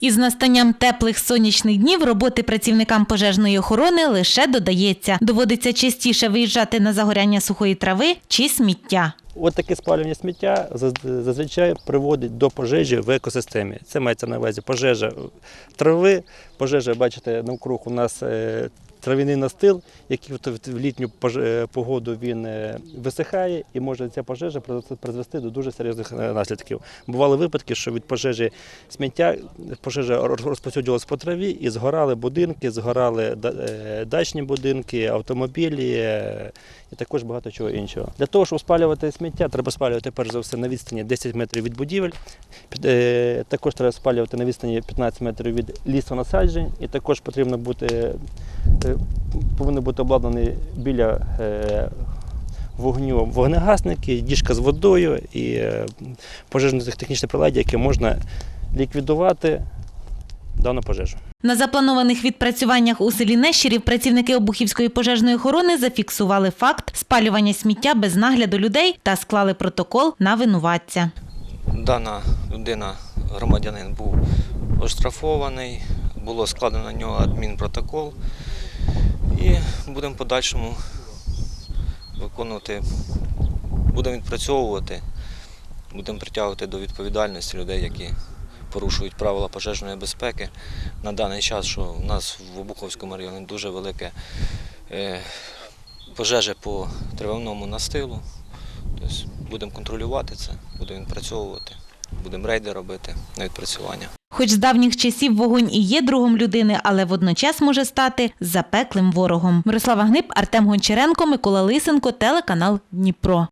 Із настанням теплих сонячних днів роботи працівникам пожежної охорони лише додається. Доводиться частіше виїжджати на загоряння сухої трави чи сміття. От таке спалювання сміття зазвичай приводить до пожежі в екосистемі. Це мається на увазі пожежа трави, пожежа, бачите, навкруг у нас е, трав'яний настил, який в- літню е, погоду він е, висихає і може ця пожежа призвести- до дуже серйозних е, наслідків. Бували випадки, що від пожежі сміття пожежа роз- розповсюджувалась по траві і згорали будинки, згорали дачні будинки, автомобілі. і також багато чого іншого. Для того, щоб спалювати сміття, треба спалювати перш за все на відстані 10 метрів від будівель. Також треба спалювати на відстані 15 метрів від лісонасаджень. І також потрібно бути, повинні бути обладнані біля е, вогню вогнегасники, діжка з водою і е, пожежно-технічне приладдя, яке можна ліквідувати дану пожежу. На запланованих відпрацюваннях у селі Нещирів працівники Обухівської пожежної охорони зафіксували факт спалювання сміття без нагляду людей та склали протокол на винуватця. Дана людина, громадянин, був оштрафований, було складено на нього адмінпротокол і будемо в подальшому виконувати, будемо відпрацьовувати, будемо притягувати до відповідальності людей, які порушують правила пожежної безпеки. На даний час, що у нас в Обуховському районі дуже велике е, пожежі по тривовному настилу. Тобто будемо контролювати це, будемо відпрацьовувати, будемо рейди робити на відпрацювання. Хоч з давніх часів вогонь і є другом людини, але водночас може стати запеклим ворогом. Мирослава Гнип, Артем Гончаренко, Микола Лисенко, телеканал Дніпро.